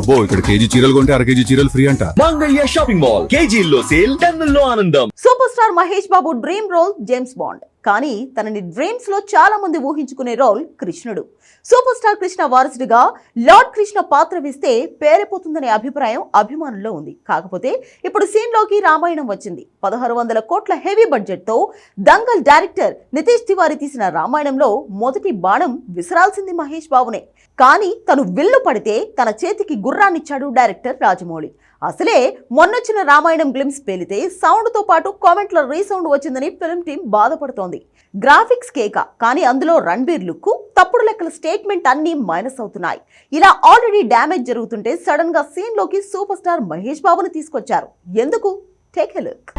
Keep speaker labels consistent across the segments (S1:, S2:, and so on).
S1: అబ్బో ఇక్కడ కేజీ చీరలు కొంటే అర కేజీ చీరలు ఫ్రీ అంట.
S2: Mangalya shopping mall. కేజీల్లో సేల్ టన్నుల్లో ఆనందం.
S3: Super star Mahesh Babu dream role James Bond. కానీ తనని డ్రీమ్స్లో చాలా మంది ఊహించుకునే రోల్ కృష్ణుడు. సూపర్ స్టార్ కృష్ణ వారసుడిగా లార్డ్ కృష్ణ పాత్ర వేస్తే పేరైపోతుందనే అభిప్రాయం అభిమానుల్లో ఉంది. కాకపోతే ఇప్పుడు సీన్లోకి రామాయణం వచ్చింది. పదహారు వందల కోట్ల హెవీ బడ్జెట్తో దంగల్ డైరెక్టర్ నితీష్ తివారీ తీసిన రామాయణంలో మొదటి బాణం విసరాల్సింది మహేష్ బాబునే. కానీ తను విల్లు పడితే తన చేతికి గుర్రాన్నిచ్చాడు డైరెక్టర్ రాజమౌళి. అసలే మొన్నొచ్చిన రామాయణం గ్లిమ్స్ పేలితే సౌండ్తో పాటు కామెంట్ల రీసౌండ్ వచ్చిందని ఫిల్మ్ టీం బాధపడుతోంది. గ్రాఫిక్స్ కేక కానీ అందులో రణ్బీర్ లుక్ తప్పుడు లెక్కల స్టేట్మెంట్ అన్నీ మైనస్ అవుతున్నాయి. ఇలా ఆల్రెడీ డ్యామేజ్ జరుగుతుంటే సడన్గా సీన్లోకి సూపర్ స్టార్ మహేష్ బాబుని తీసుకొచ్చారు. ఎందుకు? Take a look.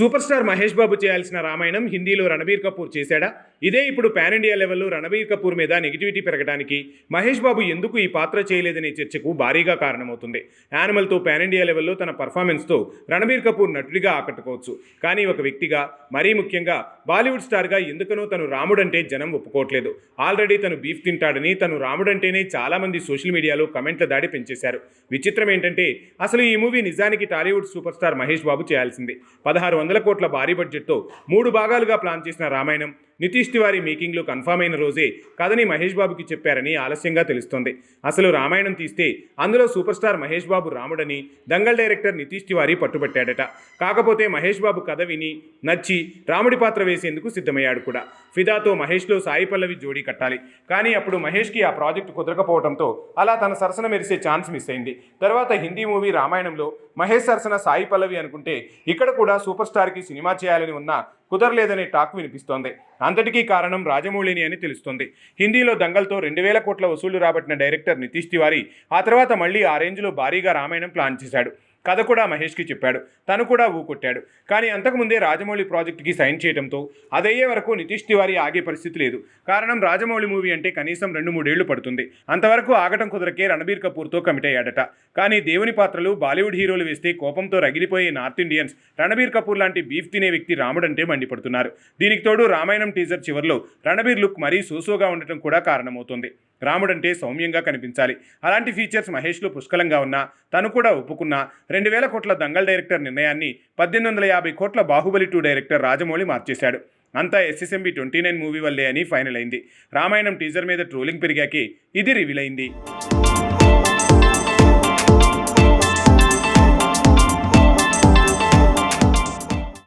S4: Super star Mahesh Babu చేయాల్సిన రామాయణం హిందీలో రణబీర్ కపూర్ చేశాడా? ఇదే ఇప్పుడు పాన్ ఇండియా లెవెల్లో రణబీర్ కపూర్ మీద నెగిటివిటీ పెరగడానికి మహేష్ బాబు ఎందుకు ఈ పాత్ర చేయలేదనే చర్చకు భారీగా కారణమవుతుంది. యానిమల్తో పాన్ ఇండియా లెవెల్లో తన పర్ఫార్మెన్స్తో రణబీర్ కపూర్ నటుడిగా ఆకట్టుకోవచ్చు. కానీ ఒక వ్యక్తిగా మరీ ముఖ్యంగా బాలీవుడ్ స్టార్గా ఎందుకనో తను రాముడంటే జనం ఒప్పుకోవట్లేదు. ఆల్రెడీ తను బీఫ్ తింటాడని తను రాముడంటేనే చాలామంది సోషల్ మీడియాలో కమెంట్ల దాడి పెంచేశారు. విచిత్రం ఏంటంటే అసలు ఈ మూవీ నిజానికి Tollywood super star Mahesh Babu చేయాల్సింది. పదహారు వందల కోట్ల భారీ బడ్జెట్తో మూడు భాగాలుగా ప్లాన్ చేసిన రామాయణం. నితీష్ తివారీ మేకింగ్లో కన్ఫామ్ అయిన రోజే కథని మహేష్ బాబుకి చెప్పారని ఆలస్యంగా తెలుస్తోంది. అసలు రామాయణం తీస్తే అందులో సూపర్ స్టార్ మహేష్ బాబు రాముడని దంగల్ డైరెక్టర్ నితీష్ తివారీ పట్టుబట్టాడట. కాకపోతే మహేష్ బాబు కథ విని నచ్చి రాముడి పాత్ర వేసేందుకు సిద్ధమయ్యాడు కూడా. ఫిదాతో మహేష్లో సాయి పల్లవి జోడీ కట్టాలి. కానీ అప్పుడు మహేష్కి ఆ ప్రాజెక్టు కుదరకపోవడంతో అలా తన సరసన మెరిసే ఛాన్స్ మిస్ అయింది. తర్వాత హిందీ మూవీ రామాయణంలో మహేష్ సరసన సాయి పల్లవి అనుకుంటే ఇక్కడ కూడా సూపర్ స్టార్కి సినిమా చేయాలని ఉన్నా కుదరలేదనే టాక్ వినిపిస్తోంది. అంతటికీ కారణం రాజమౌళిని అని తెలుస్తుంది. హిందీలో దంగల్తో రెండు వేల కోట్ల వసూళ్ళు రాబట్టిన డైరెక్టర్ నితీష్ తివారీ ఆ తర్వాత మళ్ళీ ఆ రేంజ్లో భారీగా రామాయణం ప్లాన్ చేశాడు. కథ కూడా మహేష్కి చెప్పాడు. తను కూడా ఊకొట్టాడు కానీ అంతకుముందే రాజమౌళి ప్రాజెక్టుకి సైన్ చేయడంతో అదయ్యే వరకు నితీష్ తివారీ ఆగే పరిస్థితి లేదు. కారణం రాజమౌళి మూవీ అంటే కనీసం రెండు మూడేళ్ళు పడుతుంది. అంతవరకు ఆగటం కుదరకే రణబీర్ కపూర్తో కమిట్ అయ్యాడట. కానీ దేవుని పాత్రలు బాలీవుడ్ హీరోలు వేస్తే కోపంతో రగిలిపోయే నార్త్ ఇండియన్స్ రణబీర్ కపూర్ లాంటి బీఫ్ తినే వ్యక్తి రాముడంటే మండిపడుతున్నారు. దీనికి తోడు రామాయణం టీజర్ చివరిలో రణబీర్ లుక్ మరీ సోసోగా ఉండటం కూడా కారణమవుతుంది. రాముడంటే సౌమ్యంగా కనిపించాలి. అలాంటి ఫీచర్స్ మహేష్లో పుష్కలంగా ఉన్నా తను కూడా ఒప్పుకున్నా రెండు వేల కోట్ల దంగల్ డైరెక్టర్ నిర్ణయాన్ని పద్దెనిమిది వందల యాభై కోట్ల బాహుబలి టూ డైరెక్టర్ రాజమౌళి మార్చేశాడు. అంతా ఎస్ఎస్ఎంబి ట్వంటీ నైన్ మూవీ వల్లే అని ఫైనల్ అయింది. రామాయణం టీజర్ మీద ట్రోలింగ్ పెరిగాకే ఇది రివీల్ అయింది.